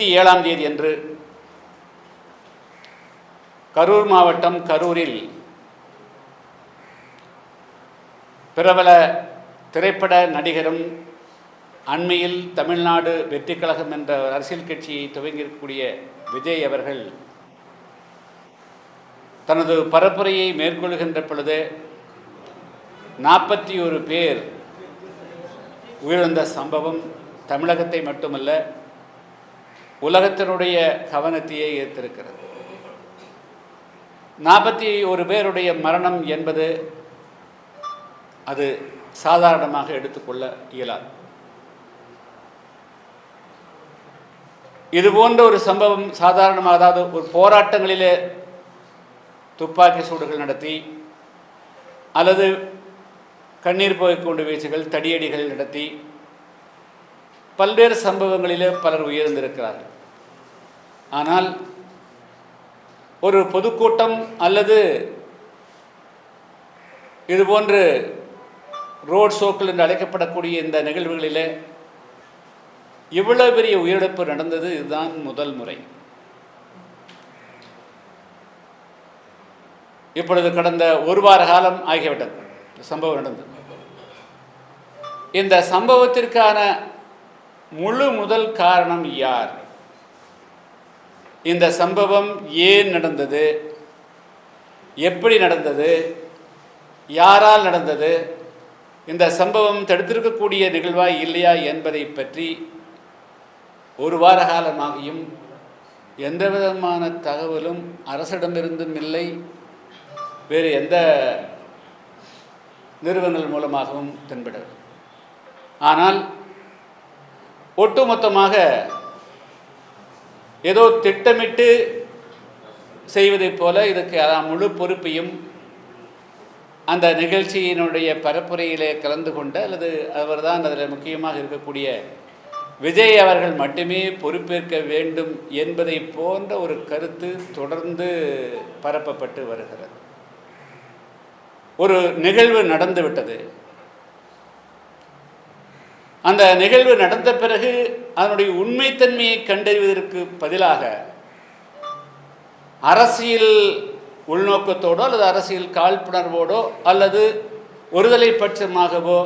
இருபத்தி ஏழாம் தேதி அன்று கரூர் மாவட்டம் கரூரில் பிரபல திரைப்பட நடிகரும் அண்மையில் தமிழ்நாடு வெற்றி கழகம் என்ற அரசியல் கட்சியை துவங்கியிருக்கக்கூடிய விஜய் அவர்கள் தனது பரப்புரையை மேற்கொள்கின்ற பொழுது நாற்பத்தி ஒரு பேர் உயிரிழந்த சம்பவம் தமிழகத்தை மட்டுமல்ல உலகத்தினுடைய கவனத்தையே ஈர்த்திருக்கிறது. நாற்பத்தி ஒரு பேருடைய மரணம் என்பது அது சாதாரணமாக எடுத்துக்கொள்ள இயலாது. இது போன்ற ஒரு சம்பவம் சாதாரணமாக அதாவது ஒரு போராட்டங்களிலே துப்பாக்கி சூடுகள் நடத்தி அல்லது கண்ணீர் போய்க்கொண்டு கொண்டு வீச்சுகள் தடியடிகள் நடத்தி பல்வேறு சம்பவங்களிலே பலர் உயர்ந்திருக்கிறார்கள் ஆனால் ஒரு பொதுக்கூட்டம் அல்லது இதுபோன்று ரோட் ஷோக்கள் என்று அழைக்கப்படக்கூடிய இந்த நிகழ்வுகளிலே இவ்வளவு பெரிய உயிரிழப்பு நடந்தது இதுதான் முதல் முறை. இப்பொழுது கடந்த ஒரு வார காலம் ஆகிவிட்டது. சம்பவம் நடந்தது. இந்த சம்பவத்திற்கான முழு முதல் காரணம் யார்? இந்த சம்பவம் ஏன் நடந்தது? எப்படி நடந்தது? யாரால் நடந்தது? இந்த சம்பவம் தடுத்திருக்கக்கூடிய நிகழ்வா இல்லையா என்பதை பற்றி ஒரு வார காலமாகியும் எந்த விதமான தகவலும் அரசிடமிருந்தும் இல்லை. வேறு எந்த நிறுவனங்கள் மூலமாகவும் தென்படவில்லை. ஆனால் ஒட்டுமொத்தமாக ஏதோ திட்டமிட்டு செய்வதைப் போல இதுக்கு முழு பொறுப்பையும் அந்த நிகழ்ச்சியினுடைய பரப்புரையிலே கலந்து கொண்ட அல்லது அவர்தான் அதில் முக்கியமாக இருக்கக்கூடிய விஜய் அவர்கள் மட்டுமே பொறுப்பேற்க வேண்டும் என்பதை போன்ற ஒரு கருத்து தொடர்ந்து பரப்பப்பட்டு வருகிறது. ஒரு நிகழ்வு நடந்துவிட்டது. அந்த நிகழ்வு நடந்த பிறகு அதனுடைய உண்மைத்தன்மையை கண்டறிவதற்கு பதிலாக அரசியல் உள்நோக்கத்தோடோ அல்லது அரசியல் காழ்ப்புணர்வோடோ அல்லது ஒருதலை பட்சமாகவோ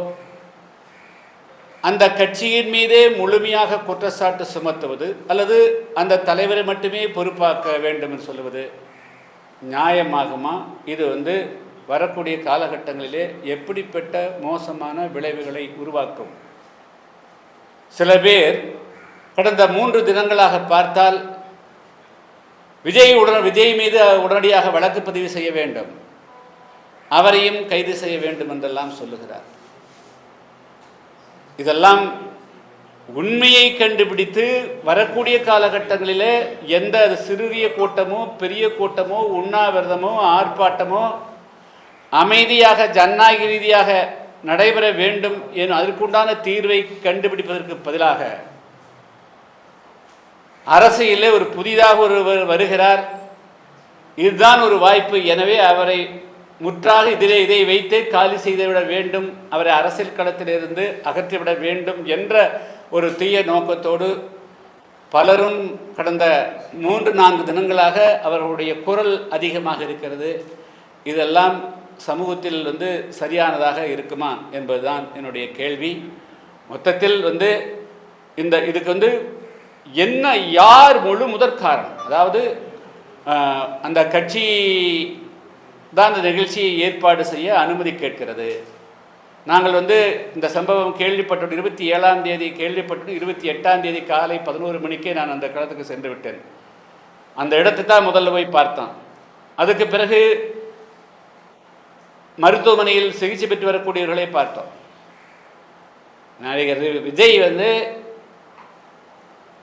அந்த கட்சியின் மீதே முழுமையாக குற்றச்சாட்டு சுமத்துவது அல்லது அந்த தலைவரை மட்டுமே பொறுப்பாக்க வேண்டும் என்று சொல்லுவது நியாயமாகுமா? இது வந்து வரக்கூடிய காலகட்டங்களிலே எப்படிப்பட்ட மோசமான விளைவுகளை உருவாக்கும்? சில பேர் கடந்த மூன்று தினங்களாக பார்த்தால் விஜய் உடன் விஜய் மீது உடனடியாக வழக்கு பதிவு செய்ய வேண்டும். அவரையும் கைது செய்ய வேண்டும் என்றெல்லாம் சொல்லுகிறார். இதெல்லாம் உண்மையை கண்டுபிடித்து வரக்கூடிய காலகட்டங்களிலே எந்த சிறிய கூட்டமோ பெரிய கூட்டமோ உண்ணாவிரதமோ ஆர்ப்பாட்டமோ அமைதியாக ஜனநாயக ரீதியாக நடைபெற வேண்டும் என் அதற்குண்டான தீர்வை கண்டுபிடிப்பதற்கு பதிலாக அரசியலே ஒரு புதிதாக ஒருவர் வருகிறார். இதுதான் ஒரு வாய்ப்பு. எனவே அவரை முற்றாக இதிலே இதை வைத்தே காலி செய்துவிட வேண்டும். அவரை அரசியல் களத்திலிருந்து அகற்றிவிட வேண்டும் என்ற ஒரு தீய நோக்கத்தோடு பலரும் கடந்த மூன்று நான்கு தினங்களாக அவர்களுடைய குரல் அதிகமாக இருக்கிறது. இதெல்லாம் சமூகத்தில் வந்து சரியானதாக இருக்குமா என்பதுதான் என்னுடைய கேள்வி. மொத்தத்தில் வந்து இந்த இதுக்கு வந்து என்ன யார் முழு முதற் காரணம் அதாவது அந்த கட்சி தான் இந்த நிகழ்ச்சியை ஏற்பாடு செய்ய அனுமதி கேட்கிறது. நாங்கள் வந்து இந்த சம்பவம் கேள்விப்பட்டோம் இருபத்தி ஏழாம் தேதி கேள்விப்பட்டு இருபத்தி எட்டாம் தேதி காலை பதினோரு மணிக்கே நான் அந்த களத்துக்கு சென்று விட்டேன். அந்த இடத்தை தான் முதல்ல போய் பார்த்தோம். அதுக்கு பிறகு மருத்துவமனையில் சிகிச்சை பெற்று வரக்கூடியவர்களை பார்த்தோம். நடிகர் விஜய் வந்து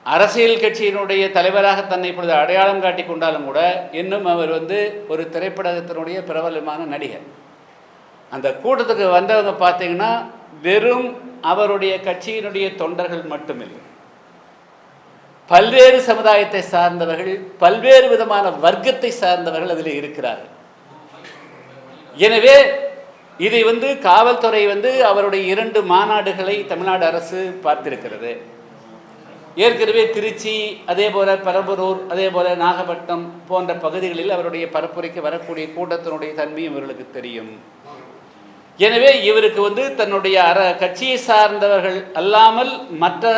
அரசியல் கட்சியினுடைய தலைவராக தன்னை இப்பொழுது அடையாளம் காட்டி கொண்டாலும் கூட இன்னும் அவர் வந்து ஒரு திரைப்படத்தினுடைய பிரபலமான நடிகர். அந்த கூட்டத்துக்கு வந்தவங்க பார்த்தீங்கன்னா வெறும் அவருடைய கட்சியினுடைய தொண்டர்கள் மட்டுமில்லை. பல்வேறு சமுதாயத்தை சார்ந்தவர்கள் பல்வேறு விதமான வர்க்கத்தை சார்ந்தவர்கள் அதில் இருக்கிறார்கள். எனவே இதை வந்து காவல்துறை வந்து அவருடைய இரண்டு மாநாடுகளை தமிழ்நாடு அரசு பார்த்திருக்கிறது. ஏற்கனவே திருச்சி அதே போல் பெரம்பலூர் அதே போல் நாகப்பட்டினம் போன்ற பகுதிகளில் அவருடைய பரப்புரைக்கு வரக்கூடிய கூட்டத்தினுடைய தன்மையும் இவர்களுக்கு தெரியும். எனவே இவருக்கு வந்து தன்னுடைய அற கட்சியை சார்ந்தவர்கள் அல்லாமல் மற்ற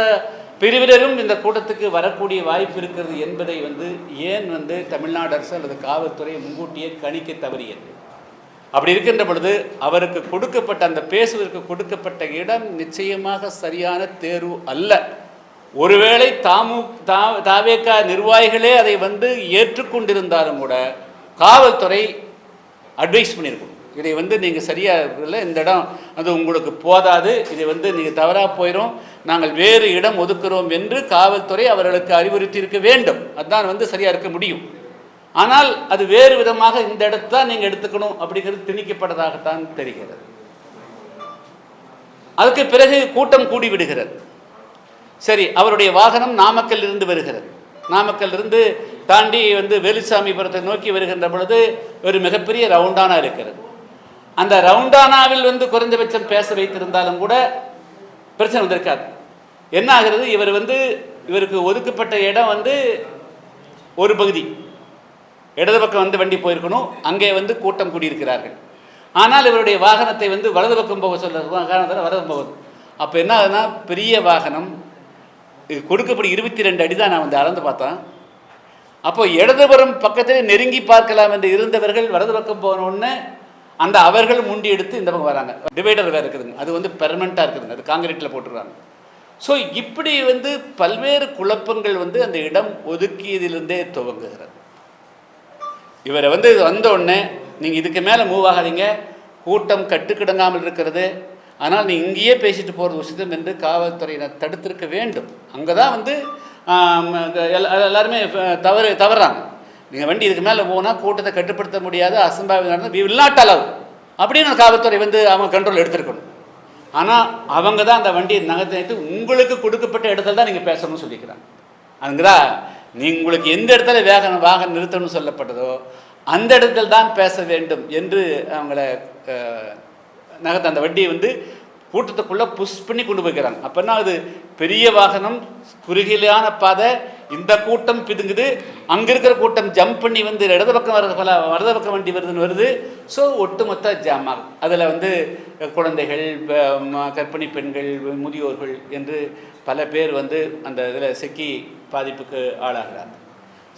பிரிவினரும் இந்த கூட்டத்துக்கு வரக்கூடிய வாய்ப்பு இருக்கிறது என்பதை வந்து ஏன் வந்து தமிழ்நாடு அரசு அல்லது காவல்துறை முன்கூட்டியே கணிக்க தவறியது? அப்படி இருக்கின்ற பொழுது அவருக்கு கொடுக்கப்பட்ட அந்த பேசுவதற்கு கொடுக்கப்பட்ட இடம் நிச்சயமாக சரியான தேர்வு அல்ல. ஒருவேளை தாமு தா தாவேக்கா நிர்வாகிகளே அதை வந்து ஏற்றுக்கொண்டிருந்தாலும் கூட காவல்துறை அட்வைஸ் பண்ணியிருக்கும். இதை வந்து நீங்கள் சரியாக இல்லை இந்த இடம் அது உங்களுக்கு போதாது இதை வந்து நீங்கள் தவறாக போயிடும் நாங்கள் வேறு இடம் ஒதுக்குறோம் என்று காவல்துறை அவர்களுக்கு அறிவுறுத்தி இருக்க வேண்டும். அதுதான் வந்து சரியாக இருக்க முடியும். ஆனால் அது வேறு விதமாக இந்த இடத்த நீங்கள் எடுத்துக்கணும் அப்படிங்கிறது திணிக்கப்பட்டதாகத்தான் தெரிகிறது. அதுக்கு பிறகு கூட்டம் கூடி விடுகிறது. சரி அவருடைய வாகனம் நாமக்கல் இருந்து வருகிறது. நாமக்கல் இருந்து தாண்டி வந்து வேலுசாமிபுரத்தை நோக்கி வருகின்ற பொழுது ஒரு மிகப்பெரிய ரவுண்டானா இருக்கிறது. அந்த ரவுண்டானாவில் வந்து குறைந்தபட்சம் பேச வைத்திருந்தாலும் கூட பிரச்சனை வந்திருக்காது. என்ன ஆகிறது? இவர் வந்து இவருக்கு ஒதுக்கப்பட்ட இடம் வந்து ஒரு பகுதி. இடது பக்கம் வந்து வண்டி போயிருக்கணும் அங்கே வந்து கூட்டம் கூடியிருக்கிறார்கள். ஆனால் இவருடைய வாகனத்தை வந்து வலது பக்கம் போக சொல்ல வாகனத்தில் வலது போகுது. அப்போ என்ன ஆகுதுன்னா பெரிய வாகனம் கொடுக்கப்படி இருபத்தி ரெண்டு அடி தான் நான் வந்து அளந்து பார்த்தேன். அப்போ இடதுபுறம் பக்கத்தில் நெருங்கி பார்க்கலாம் என்று இருந்தவர்கள் வலது பக்கம் போனோடனே அந்த அவர்கள் முண்டி எடுத்து இந்த பக்கம் வராங்க. டிவைடர் வேறு இருக்குதுங்க. அது வந்து பெர்மனண்ட்டாக இருக்குதுங்க. அது காங்கிரீட்டில் போட்டுருவாங்க ஸோ இப்படி வந்து பல்வேறு குழப்பங்கள் வந்து அந்த இடம் ஒதுக்கியதிலிருந்தே துவங்குகிறது. இவரை வந்து வந்த உடனே நீங்கள் இதுக்கு மேலே மூவ் ஆகாதீங்க. கூட்டம் கட்டுக்கிடங்காமல் இருக்கிறது. ஆனால் நீ இங்கேயே பேசிட்டு போகிறது உசிதம் என்று காவல்துறையினர் தடுத்திருக்க வேண்டும். அங்கே தான் வந்து எல்லா- எல்லாருமே தவறு தவறாங்க. நீங்கள் வண்டி இதுக்கு மேலே போனால் கூட்டத்தை கட்டுப்படுத்த முடியாது. அசம்பாவிதம் நடந்து வி வில் நாட் அலவ் அப்படின்னு காவல்துறை வந்து அவங்க கண்ட்ரோல் எடுத்திருக்கணும். ஆனால் அவங்க தான் அந்த வண்டியை நகர்த்தி உங்களுக்கு கொடுக்கப்பட்ட இடத்துல தான் நீங்கள் பேசணும்னு சொல்லிக்கிறாங்க. அங்கதா தான் உங்களுக்கு எந்த இடத்துல வேக வாகனம் நிறுத்தணும்னு சொல்லப்பட்டதோ அந்த இடத்துல தான் பேச வேண்டும் என்று அவங்கள நகர்த்த அந்த வண்டியை வந்து கூட்டத்துக்குள்ளே புஷ் பண்ணி கொண்டு போய்க்கிறாங்க. அப்போனா அது பெரிய வாகனம் குறுகிலான பாதை இந்த கூட்டம் பிதுங்குது அங்கே இருக்கிற கூட்டம் ஜம்ப் பண்ணி வந்து இடது பக்கம் வர்றது பல வலது பக்கம் வண்டி வருதுன்னு வருது. ஸோ ஒட்டுமொத்த ஜாம் ஆகும் அதில் வந்து குழந்தைகள் கற்பிணி கர்ப்பிணி பெண்கள் முதியோர்கள் என்று பல பேர் வந்து அந்த இதில் சிக்கி பாதிப்புக்கு ஆளாகிறாங்க.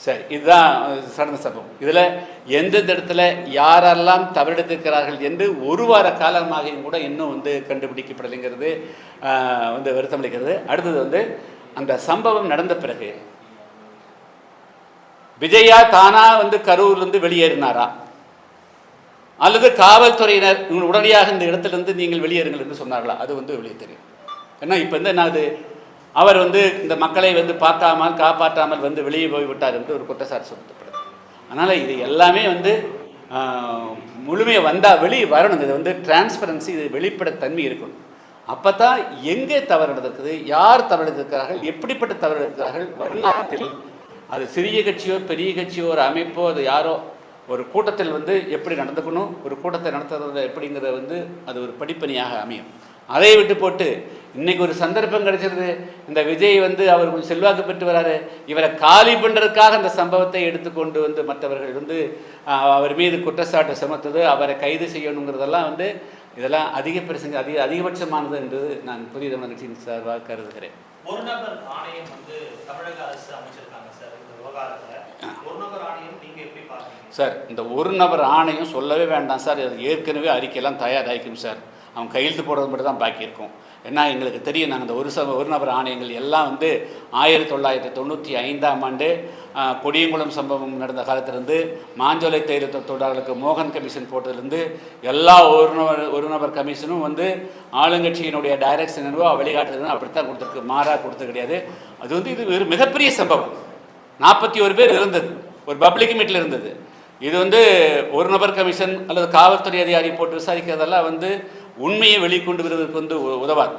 சரி இதுதான் சடங்கு சம்பவம். இதில் எந்தெந்த இடத்துல யாரெல்லாம் தவறெடுத்திருக்கிறார்கள் என்று ஒரு வார காலமாகியும் கூட இன்னும் வந்து கண்டுபிடிக்கப்படலைங்கிறது வந்து வருத்தமளிக்கிறது அடுத்தது வந்து அந்த சம்பவம் நடந்த பிறகு விஜயா தானா வந்து கரூர்லேருந்து வெளியேறினாரா? அல்லது காவல்துறையினர் உங்கள் உடனடியாக இந்த இடத்திலிருந்து நீங்கள் வெளியேறுங்கள் என்று சொன்னார்களா? அது வந்து வெளியே தெரியும். ஏன்னா இப்போ வந்து நான் அது அவர் வந்து இந்த மக்களை வந்து பார்க்காமல் காப்பாற்றாமல் வந்து வெளியே போய் விட்டார் என்று ஒரு குற்றச்சாட்டு சுமத்தப்படுது. அதனால் இது எல்லாமே வந்து முழுமையாக வந்தால் வெளியே வரணும். இது வந்து டிரான்ஸ்பரன்சி இது வெளிப்படைத்தன்மை இருக்கணும். அப்போ தான் எங்கே தவறு நடந்திருக்குது யார் தவறு எடுத்திருக்கிறார்கள் எப்படிப்பட்ட தவறு எடுத்திருக்கிறார்கள் வரலாற்றில். அது சிறிய கட்சியோ பெரிய கட்சியோ ஒரு அமைப்போ அது யாரோ ஒரு கூட்டத்தில் வந்து எப்படி நடந்துக்கணும் ஒரு கூட்டத்தை நடத்துறது எப்படிங்கிறத வந்து அது ஒரு படிப்பணியாக அமையும். அதை விட்டு போட்டு இன்னைக்கு ஒரு சந்தர்ப்பம் கிடைச்சிருது. இந்த விஜய் வந்து அவர் கொஞ்சம் செல்வாக்கு பெற்று வராரு. இவரை காலி பண்ணுறதுக்காக இந்த சம்பவத்தை எடுத்துக்கொண்டு வந்து மற்றவர்கள் வந்து அவர் மீது குற்றச்சாட்டு சுமத்துது. அவரை கைது செய்யணுங்கிறதெல்லாம் வந்து இதெல்லாம் அதிக பிரசங்க அதிக அதிகபட்சமானது என்று நான் புதிய தமிழ் கட்சியின் சார்பாக கருதுகிறேன். ஒரு நபர் ஆணையம் வந்து தமிழக அரசு அமைச்சிருக்காங்க சார் இந்த விவகாரத்துல. ஒரு நபர் ஆணையம் நீங்க எப்படி பாக்குறீங்க சார் இந்த ஒரு நபர் ஆணையம் சொல்லவே வேண்டாம் சார். ஏற்கனவே அறிக்கையெல்லாம் தயாராகிக்கும் சார். அவன் கையெழுத்து போடுறது மட்டும் தான் பாக்கி இருக்கும் ஏன்னா எங்களுக்கு தெரியும் நாங்கள் இந்த ஒரு ச ஒரு நபர் ஆணையங்கள் எல்லாம் வந்து ஆயிரத்தி தொள்ளாயிரத்தி தொண்ணூற்றி ஐந்தாம் ஆண்டு கொடியங்குளம் சம்பவம் நடந்த காலத்திலிருந்து மாஞ்சோலை தேயிலை தொழிலாளர்களுக்கு மோகன் கமிஷன் போட்டதுலேருந்து எல்லா ஒரு நபர் ஒரு நபர் கமிஷனும் வந்து ஆளுங்கட்சியினுடைய டைரக்ஷன் என்னவோ வழிகாட்டுறது அப்படித்தான் கொடுத்துருக்கு. மாறாக கொடுத்தது கிடையாது. அது வந்து இது ஒரு மிகப்பெரிய சம்பவம். நாற்பத்தி ஒரு பேர் இருந்தது. ஒரு பப்ளிக் மீட்டில் இருந்தது. இது வந்து ஒரு நபர் கமிஷன் அல்லது காவல்துறை அதிகாரி போட்டு விசாரிக்கிறதெல்லாம் வந்து உண்மையை வெளிக்கொண்டு வருவதற்கு வந்து உ- உதவாது.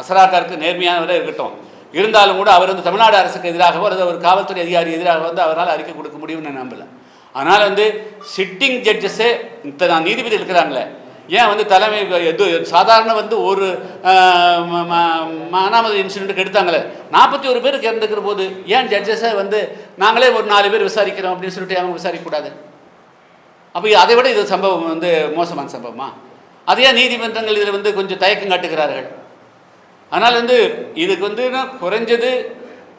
அசராக்காருக்கு நேர்மையானவராக இருக்கட்டும். இருந்தாலும் கூட அவர் வந்து தமிழ்நாடு அரசுக்கு எதிராகவோ அல்லது ஒரு காவல்துறை அதிகாரி எதிராக வந்து அவரால் அறிக்கை கொடுக்க முடியும்னு நான் நம்பல. அதனால் வந்து சிட்டிங் ஜட்ஜஸே இத்தனை நீதிபதி இருக்கிறாங்களே ஏன் வந்து தலைமை எது சாதாரண வந்து ஒரு ஆஹ், இன்சிடென்ட்டுக்கு எடுத்தாங்களே நாற்பத்தி ஒரு பேருக்கு இறந்துக்கிற போது ஏன் ஜட்ஜஸை வந்து நாங்களே ஒரு நாலு பேர் விசாரிக்கிறோம் அப்படின்னு சொல்லிட்டு அவங்க விசாரிக்கக்கூடாது? அப்போ அதை விட இது சம்பவம் வந்து மோசமான சம்பவமா? அதையே நீதிமன்றங்கள் இதில் வந்து கொஞ்சம் தயக்கம் காட்டுகிறார்கள். அதனால் வந்து இதுக்கு வந்து குறைஞ்சது?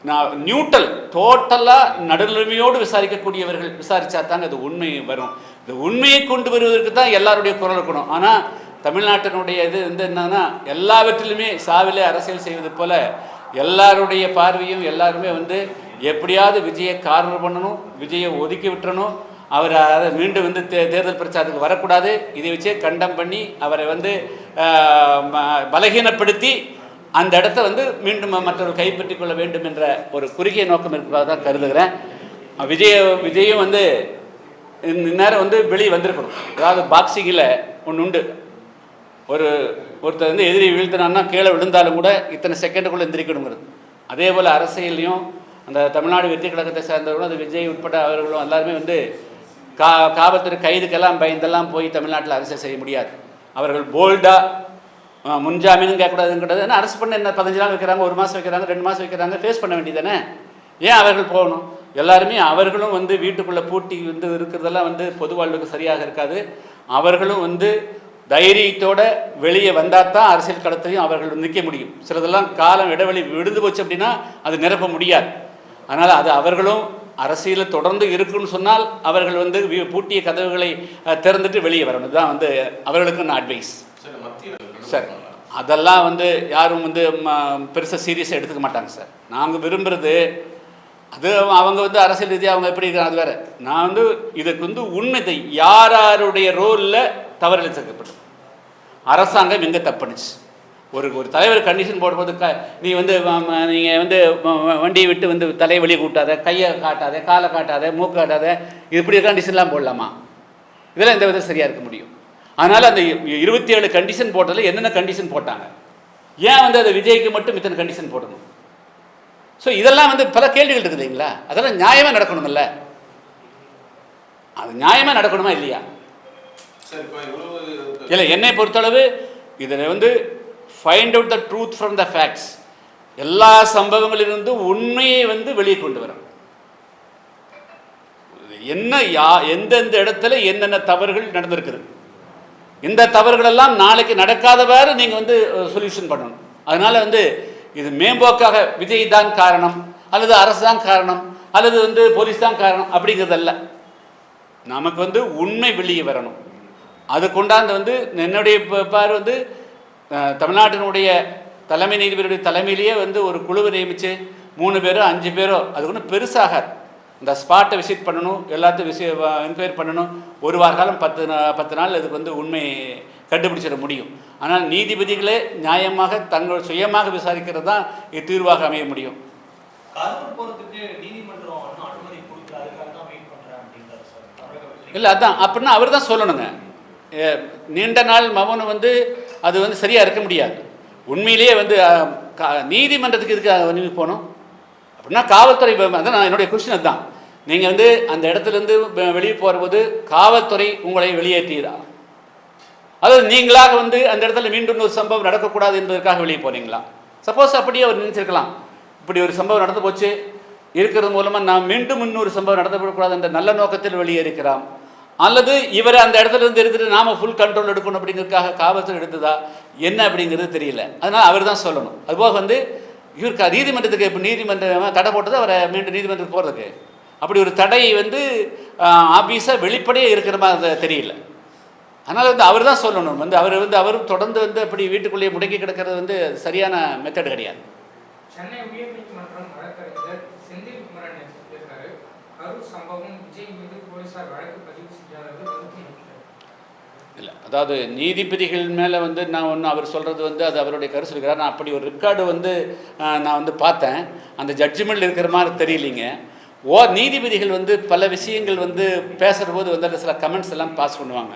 நான் நியூட்ரல் டோட்டலாக நடுநிலைமையோடு விசாரிக்கக்கூடியவர்கள் விசாரித்தா தாங்க அது உண்மை வரும். இந்த உண்மையை கொண்டு வருவதற்கு தான் எல்லாருடைய குரல் இருக்கணும். ஆனால் தமிழ்நாட்டினுடைய இது வந்து என்னன்னா எல்லாவற்றிலுமே சாவிலே அரசியல் செய்வது போல எல்லாருடைய பார்வையும் எல்லாருமே வந்து எப்படியாவது விஜயை கார்னர் பண்ணணும் விஜயை ஒதுக்கி விட்டுறணும் அவர் அதை மீண்டும் வந்து தே தேர்தல் பிரச்சாரத்துக்கு வரக்கூடாது. இதை வச்சே கண்டம் பண்ணி அவரை வந்து ம- பலகீனப்படுத்தி அந்த இடத்த வந்து மீண்டும் மற்றவர்கள் கைப்பற்றி கொள்ள வேண்டும் என்ற ஒரு குறுகிய நோக்கம் இருப்பதாக தான் கருதுகிறேன். விஜய விஜயும் வந்து இந்த நேரம் வந்து வெளியே வந்திருக்கணும். அதாவது பாக்ஸிங்கில் ஒன்று உண்டு. ஒரு ஒருத்தர் வந்து எதிரி வீழ்த்தினான்னா கீழே விழுந்தாலும் கூட இத்தனை செகண்டுக்குள்ளே எந்திரிக்கணுங்கிறது. அதே போல் அரசியல்லையும் அந்த தமிழ்நாடு வெற்றி கழகத்தை சேர்ந்தவர்களும் அது விஜய் உட்பட அவர்களும் எல்லாருமே வந்து கா காவல்துறை கைதுக்கெல்லாம் பயந்தெல்லாம் போய் தமிழ்நாட்டில் அரசியல் செய்ய முடியாது. அவர்கள் போல்டாக முன்ஜாமீனும் கேட்கக்கூடாதுங்கிறது ஏன்னா அரசு பண்ண என்ன? பதினஞ்சு நாள் வைக்கிறாங்க ஒரு மாதம் வைக்கிறாங்க ரெண்டு மாதம் வைக்கிறாங்க ஃபேஸ் பண்ண வேண்டியதானே ஏன் அவர்கள் போகணும்? எல்லாருமே அவர்களும் வந்து வீட்டுக்குள்ளே பூட்டி வந்து இருக்கிறதெல்லாம் வந்து பொது வாழ்வுக்கு சரியாக இருக்காது. அவர்களும் வந்து தைரியத்தோட வெளியே வந்தால் தான் அரசியல் களத்தையும் அவர்கள் நிற்க முடியும். சிலதெல்லாம் காலம் இடைவெளி விழுந்து போச்சு அப்படின்னா அது நிரப்ப முடியாது. அதனால் அது அவர்களும் அரசியலில் தொடர்ந்து இருக்குன்னு சொன்னால் அவர்கள் வந்து பூட்டிய கதவுகளை திறந்துட்டு வெளியே வரணும். இதுதான் வந்து அவர்களுக்கு நான் அட்வைஸ் சார் அதெல்லாம் வந்து யாரும் வந்து பெருசாக சீரியஸாக எடுத்துக்க மாட்டாங்க சார். நாங்கள் விரும்புகிறது அது அவங்க வந்து அரசியல் ரீதியாக அவங்க எப்படி இருக்காங்க அது வேற. நான் வந்து இதுக்கு வந்து உண்மை யார் யாருடைய ரோலில் தவறிழைக்கப்பட்டது அரசாங்கம் எங்கே தப்புனுச்சு ஒரு ஒரு தலைவர் கண்டிஷன் போடும்போது க நீ வந்து நீங்கள் வந்து வண்டியை விட்டு வந்து தலையை வெளியே கூட்டாத கையை காட்டாத காலை காட்டாத மூக்கு காட்டாத இப்படி கண்டிஷன்லாம் போடலாமா? இதெல்லாம் எந்த விதம் சரியாக இருக்க முடியும்? அதனால் அந்த இருபத்தி ஏழு கண்டிஷன் போட்டதில் என்னென்ன கண்டிஷன் போட்டாங்க? ஏன் வந்து அதை விஜய்க்கு மட்டும் இத்தனை கண்டிஷன் போடணும்? ஸோ இதெல்லாம் வந்து பல கேள்விகள் இருக்குது இல்லைங்களா? அதெல்லாம் நியாயமாக நடக்கணுமில்ல அது நியாயமாக நடக்கணுமா இல்லையா? இல்லை என்னை பொறுத்தளவு இதில் வந்து find out the truth from the facts எல்லா சம்பவங்களிலிருந்து உண்மையை வந்து வெளியே கொண்டு வரணும். என்ன யா எந்தெந்த இடத்துல என்னென்ன தவறுகள் நடந்திருக்குது? இந்த தவறுகளெல்லாம் நாளைக்கு நடக்காதவாறு நீங்கள் வந்து சொல்யூஷன் பண்ணணும். அதனால் வந்து இது மேம்போக்காக விஜய் தான் காரணம் அல்லது அரசு தான் காரணம் அல்லது வந்து போலீஸ் தான் காரணம் அப்படிங்கிறதல்ல. நமக்கு வந்து உண்மை வெளியே வரணும். அது கொண்டாந்து வந்து என்னுடைய பார் வந்து தமிழ்நாட்டினுடைய தலைமை நீதிபதியுடைய தலைமையிலேயே வந்து ஒரு குழுவை நியமித்து மூணு பேரோ அஞ்சு பேரோ அது ஒன்றும் பெருசாகாது இந்த ஸ்பாட்டை விசிட் பண்ணணும் எல்லாத்தையும் விசி என்கொயரி பண்ணணும். ஒரு வார காலம் பத்து பத்து நாள் இதுக்கு வந்து உண்மை கண்டுபிடிச்சிட முடியும். ஆனால் நீதிபதிகளே நியாயமாக தங்கள் சுயமாக விசாரிக்கிறது தான் இது தீர்வாக அமைய முடியும். இல்லை அதான் அப்படின்னா அவர் தான் சொல்லணுங்க நீண்ட நாள் மௌனம் வந்து அது வந்து சரியாக இருக்க முடியாது. உண்மையிலேயே வந்து கா- நீதிமன்றத்துக்கு இதுக்கு நீங்க போகணும் அப்படின்னா காவல்துறை அதான் நான் என்னுடைய கொஸ்டின் அதுதான். நீங்கள் வந்து அந்த இடத்துலேருந்து வெளியே போகும்போது காவல்துறை உங்களை வெளியேற்றியதா? அதாவது நீங்களாக வந்து அந்த இடத்துல மீண்டும் ஒரு சம்பவம் நடக்கக்கூடாது என்பதற்காக வெளியே போனீங்களா? சப்போஸ் அப்படியே அவர் நினைச்சிருக்கலாம். இப்படி ஒரு சம்பவம் நடந்து போச்சு. இருக்கிறது மூலமாக நாம் மீண்டும் இன்னொரு சம்பவம் நடத்தப்படக்கூடாது என்ற நல்ல நோக்கத்தில் வெளியே இருக்கிறான் அல்லது இவரை அந்த இடத்துல இருந்து எடுத்துட்டு நாம ஃபுல் கண்ட்ரோல் எடுக்கணும் அப்படிங்கிறதுக்காக காவல்துறை எடுத்ததா? என்ன அப்படிங்கிறது தெரியல. அதனால் அவர் தான் சொல்லணும். அதுபோக வந்து இவருக்கு நீதிமன்றத்துக்கு இப்போ நீதிமன்றம் தடை போட்டது அவரை மீண்டும் நீதிமன்றத்துக்கு போகிறதுக்கு அப்படி ஒரு தடை வந்து ஆபீஸாக வெளிப்படையே இருக்கிற மாதிரி தெரியல. அதனால் வந்து அவர் தான் சொல்லணும். வந்து அவர் வந்து அவரும் தொடர்ந்து வந்து அப்படி வீட்டுக்குள்ளேயே முடங்கி கிடக்கிறது வந்து சரியான மெத்தட் கிடையாது. சென்னை உயர்நீதிமன்றம் வழக்கறிஞர் செந்தில் கரூர் சம்பவம் விஜய் மீது போலீசார் வழக்கு பதிவு செய்யாதது வருத்தம் இல்லை அதாவது நீதிபதிகள் மேலே வந்து நான் ஒன்று அவர் சொல்கிறது வந்து அது அவருடைய கருத்து இருக்கிறார். நான் அப்படி ஒரு ரெக்கார்டு வந்து நான் வந்து பார்த்தேன். அந்த ஜட்ஜ்மெண்ட் இருக்கிற மாதிரி தெரியலிங்க. ஓ நீதிபதிகள் வந்து பல விஷயங்கள் வந்து பேசுகிற போது வந்து அந்த சில கமெண்ட்ஸ் எல்லாம் பாஸ் பண்ணுவாங்க.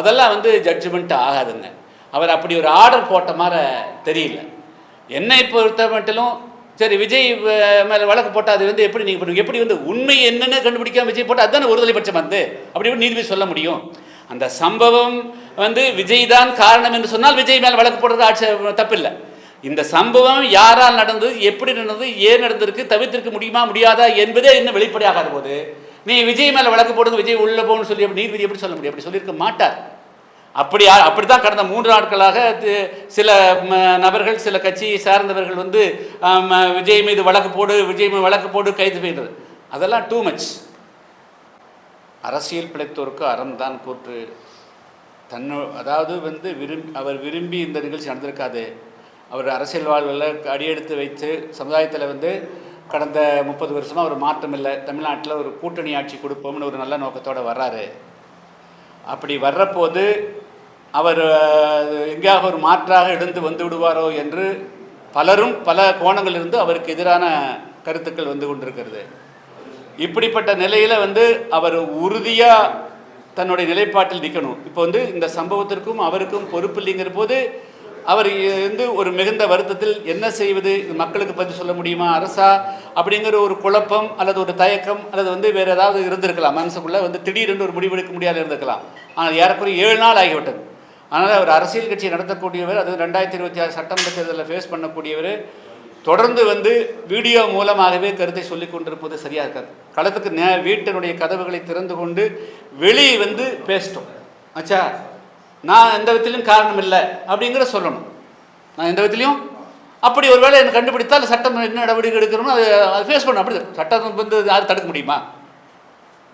அதெல்லாம் வந்து ஜட்ஜ்மெண்ட் ஆகாதுங்க. அவர் அப்படி ஒரு ஆர்டர் போட்ட மாதிரி தெரியல. என்னை பொறுத்த மட்டிலும் சரி விஜய் மேலே வழக்கு போட்டால் அது வந்து எப்படி நீங்கள் எப்படி வந்து உண்மை என்னென்னு கண்டுபிடிக்காம விஜய் போட்டால் அதுதானே ஒருதலை பட்சம் வந்து? அப்படி எப்படி நீதிபதி சொல்ல முடியும். அந்த சம்பவம் வந்து விஜய் தான் காரணம் என்று சொன்னால் விஜய் மேலே வழக்கு போடுறது ஆட்சி தப்பில்லை. இந்த சம்பவம் யாரால் நடந்தது எப்படி நடந்தது ஏன் நடந்திருக்கு தவிர்த்திருக்க முடியுமா முடியாதா என்பதே இன்னும் வெளிப்படையாகாத போது நீ விஜய் மேலே வழக்கு போடுறது விஜய் உள்ள போகணும்னு சொல்லி அப்படி நீதிபதி எப்படி சொல்ல முடியும்? அப்படி சொல்லியிருக்க மாட்டார். அப்படி அப்படித்தான் கடந்த மூன்று நாட்களாக சில நபர்கள் சில கட்சியை சார்ந்தவர்கள் வந்து விஜய் மீது வழக்கு போடு விஜய் மீது வழக்கு போடு கைது செய்கிறது அதெல்லாம் டூ மச் அரசியல் பிழைத்தோருக்கு அறம் தான் கூற்று. தன்னு அதாவது வந்து விரும்பி அவர் விரும்பி இந்த நிகழ்ச்சி நடந்திருக்காது. அவர் அரசியல் வாழ்வில் அடியெடுத்து வைத்து சமுதாயத்தில் வந்து கடந்த முப்பது வருஷமாக ஒரு மாற்றம் இல்லை. தமிழ்நாட்டில் ஒரு கூட்டணி ஆட்சி கொடுப்போம்னு ஒரு நல்ல நோக்கத்தோடு வர்றாரு. அப்படி வர்றபோது அவர் எங்கேயாவது ஒரு மாற்றாக எழுந்து வந்து விடுவாரோ என்று பலரும் பல கோணங்களிலிருந்து அவருக்கு எதிரான கருத்துக்கள் வந்து கொண்டிருக்கிறது. இப்படிப்பட்ட நிலையில் வந்து அவர் உறுதியாக தன்னுடைய நிலைப்பாட்டில் நிற்கணும் இப்போ வந்து இந்த சம்பவத்திற்கும் அவருக்கும் பொறுப்பு இல்லைங்கிற போது அவர் வந்து ஒரு மிகுந்த வருத்தத்தில் என்ன செய்வது? இது மக்களுக்கு பதில் சொல்ல முடியுமா? அரசா? அப்படிங்கிற ஒரு குழப்பம் அல்லது ஒரு தயக்கம் அல்லது வந்து வேறு ஏதாவது இருந்திருக்கலாம். மனசுக்குள்ளே வந்து திடீரென்று ஒரு முடிவெடுக்க முடியாது இருந்திருக்கலாம். ஆனால் ஏறக்குறைய ஏழு நாள் ஆகிவிட்டது. அதனால் அவர் அரசியல் கட்சி நடத்தக்கூடியவர் அது ரெண்டாயிரத்தி இருபத்தி ஆறு சட்டமன்ற தேர்தலில் ஃபேஸ் பண்ணக்கூடியவர் தொடர்ந்து வந்து வீடியோ மூலமாகவே கருத்தை சொல்லிக் கொண்டிருப்பது சரியாக இருக்காது. களத்துக்கு நே வீட்டினுடைய கதவுகளை திறந்து கொண்டு வெளியே வந்து பேசிட்டோம். ஆச்சா நான் எந்த விதத்திலையும் காரணம் இல்லை அப்படிங்கிற சொல்லணும். நான் எந்த விதத்திலையும்? அப்படி ஒரு வேளை கண்டுபிடித்தால் சட்டம் என்ன நடவடிக்கை எடுக்கிறோமோ அது அது ஃபேஸ் பண்ணணும். அப்படி சட்டம் வந்து யாரும் தடுக்க முடியுமா?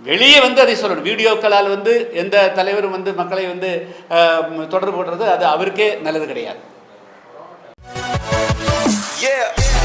வெளியே வந்து அதை சொல்லணும் வீடியோக்களால் வந்து எந்த தலைவரும் வந்து மக்களை வந்து தொடர்பு போடுறது அது அவருக்கே நல்லது கிடையாது Yeah.